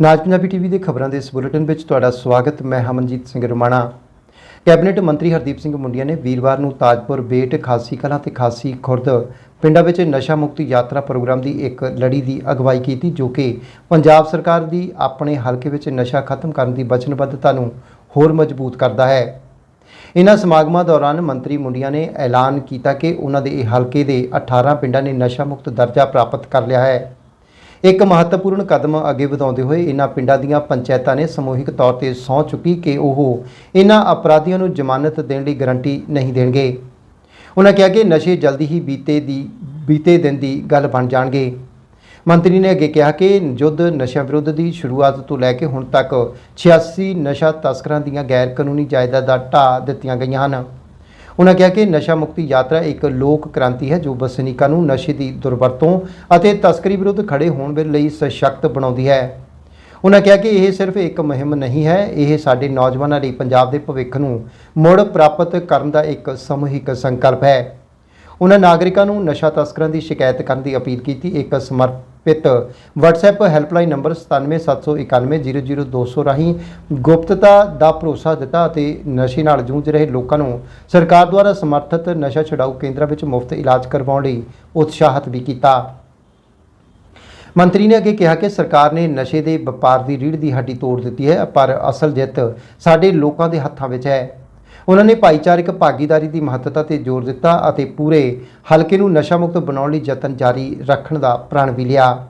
ਨਾਜ Punjabi TV ਦੇ ਖਬਰਾਂ ਦੇ ਇਸ ਬੁਲੇਟਿਨ ਵਿੱਚ ਤੁਹਾਡਾ ਸਵਾਗਤ, ਮੈਂ ਹਮਨਜੀਤ ਸਿੰਘ ਰਮਾਣਾ। ਕੈਬਨਿਟ ਮੰਤਰੀ ਹਰਦੀਪ ਸਿੰਘ ਮੁੰਡੀਆ ਨੇ ਵੀਰਵਾਰ ਨੂੰ ਤਾਜਪੁਰ ਬੇਟ, ਖਾਸੀ ਕਲਾਂ ਤੇ ਖਾਸੀ ਖੁਰਦ ਪਿੰਡਾਂ ਵਿੱਚ ਨਸ਼ਾ ਮੁਕਤੀ ਯਾਤਰਾ ਪ੍ਰੋਗਰਾਮ ਦੀ ਇੱਕ ਲੜੀ ਦੀ ਅਗਵਾਈ ਕੀਤੀ, ਜੋ ਕਿ ਪੰਜਾਬ ਸਰਕਾਰ ਦੀ ਆਪਣੇ ਹਲਕੇ ਵਿੱਚ ਨਸ਼ਾ ਖਤਮ ਕਰਨ ਦੀ ਵਚਨਬੱਧਤਾ ਨੂੰ ਹੋਰ ਮਜ਼ਬੂਤ ਕਰਦਾ ਹੈ। ਇਨ੍ਹਾਂ ਸਮਾਗਮਾਂ ਦੌਰਾਨ ਮੰਤਰੀ ਮੁੰਡੀਆਂ ਨੇ ਐਲਾਨ ਕੀਤਾ ਕਿ ਉਹਨਾਂ ਦੇ ਹਲਕੇ ਦੇ 18 ਪਿੰਡਾਂ ਨੇ ਨਸ਼ਾ ਮੁਕਤ ਦਰਜਾ ਪ੍ਰਾਪਤ ਕਰ ਲਿਆ ਹੈ। ਇੱਕ ਮਹੱਤਵਪੂਰਨ ਕਦਮ ਅੱਗੇ ਵਧਾਉਂਦੇ ਹੋਏ ਇਹਨਾਂ ਪਿੰਡਾਂ ਦੀਆਂ ਪੰਚਾਇਤਾਂ ਨੇ ਸਮੂਹਿਕ ਤੌਰ ਤੇ ਸਹੁੰ ਚੁੱਕੀ ਕਿ ਉਹ ਇਹਨਾਂ ਅਪਰਾਧੀਆਂ ਨੂੰ ਜ਼ਮਾਨਤ ਦੇਣ ਲਈ ਗਾਰੰਟੀ ਨਹੀਂ ਦੇਣਗੇ। ਉਹਨਾਂ ਕਿਹਾ ਕਿ ਨਸ਼ੇ ਜਲਦੀ ਹੀ ਬੀਤੇ ਦੀ, ਬੀਤੇ ਦਿਨ ਦੀ ਗੱਲ ਬਣ ਜਾਣਗੇ। ਮੰਤਰੀ ਨੇ ਅੱਗੇ ਕਿਹਾ ਕਿ ਯੁੱਧ ਨਸ਼ਾ ਵਿਰੁੱਧ ਦੀ ਸ਼ੁਰੂਆਤ ਤੋਂ ਲੈ ਕੇ ਹੁਣ ਤੱਕ 86 ਨਸ਼ਾ ਤਸਕਰਾਂ ਦੀਆਂ ਗੈਰ ਕਾਨੂੰਨੀ ਜਾਇਦਾਦਾਂ ਢਾਹ ਦਿੱਤੀਆਂ ਗਈਆਂ ਹਨ। ਉਹਨਾਂ ਕਿਹਾ ਕਿ ਨਸ਼ਾ ਮੁਕਤੀ ਯਾਤਰਾ ਇੱਕ ਲੋਕ ਕ੍ਰਾਂਤੀ ਹੈ ਜੋ ਵਸਨੀਕਾਂ ਨੂੰ ਨਸ਼ੇ ਦੀ ਦੁਰਵਰਤੋਂ ਅਤੇ ਤਸਕਰੀ ਵਿਰੁੱਧ ਖੜੇ ਹੋਣ ਲਈ ਸਸ਼ਕਤ ਬਣਾਉਂਦੀ ਹੈ। ਉਹਨਾਂ ਕਿਹਾ ਕਿ ਇਹ ਸਿਰਫ ਇੱਕ ਮੁਹਿੰਮ ਨਹੀਂ ਹੈ, ਇਹ ਸਾਡੇ ਨੌਜਵਾਨਾਂ ਲਈ ਪੰਜਾਬ ਦੇ ਭਵਿੱਖ ਨੂੰ ਮੁੜ ਪ੍ਰਾਪਤ ਕਰਨ ਦਾ ਇੱਕ ਸਮੂਹਿਕ ਸੰਕਲਪ ਹੈ। ਉਹਨਾਂ ਨਾਗਰਿਕਾਂ ਨੂੰ ਨਸ਼ਾ ਤਸਕਰਾਂ ਦੀ ਸ਼ਿਕਾਇਤ ਕਰਨ ਦੀ ਅਪੀਲ ਕੀਤੀ। ਇੱਕ ਸਮਰਪਿਤ WhatsApp ਹੈਲਪਲਾਈਨ ਨੰਬਰ 9779100200 ਰਾਹੀਂ ਗੁਪਤਤਾ ਦਾ ਭਰੋਸਾ ਦਿੱਤਾ ਅਤੇ ਨਸ਼ੇ ਨਾਲ ਜੂਝ ਰਹੇ ਲੋਕਾਂ ਨੂੰ ਸਰਕਾਰ ਦੁਆਰਾ ਸਮਰਥਿਤ ਨਸ਼ਾ ਛਡਾਊ ਕੇਂਦਰਾਂ ਵਿੱਚ ਮੁਫਤ ਇਲਾਜ ਕਰਵਾਉਣ ਲਈ ਉਤਸ਼ਾਹਿਤ ਵੀ ਕੀਤਾ। ਮੰਤਰੀ ਨੇ ਅੱਗੇ ਕਿਹਾ ਕਿ ਸਰਕਾਰ ਨੇ ਨਸ਼ੇ ਦੇ ਵਪਾਰ ਦੀ ਰੀੜ੍ਹ ਦੀ ਹੱਡੀ ਤੋੜ ਦਿੱਤੀ ਹੈ, ਪਰ ਅਸਲ ਜਿੱਤ ਸਾਡੇ ਲੋਕਾਂ ਦੇ ਹੱਥਾਂ ਵਿੱਚ ਹੈ। ਉਹਨਾਂ ਨੇ ਭਾਈਚਾਰਕ ਭਾਗੀਦਾਰੀ ਦੀ ਮਹੱਤਤਾ ਤੇ ਜ਼ੋਰ ਦਿੱਤਾ ਅਤੇ ਪੂਰੇ ਹਲਕੇ ਨੂੰ ਨਸ਼ਾ ਮੁਕਤ ਬਣਾਉਣ ਲਈ ਯਤਨ ਜਾਰੀ ਰੱਖਣ ਦਾ ਪ੍ਰਣ ਵੀ ਲਿਆ।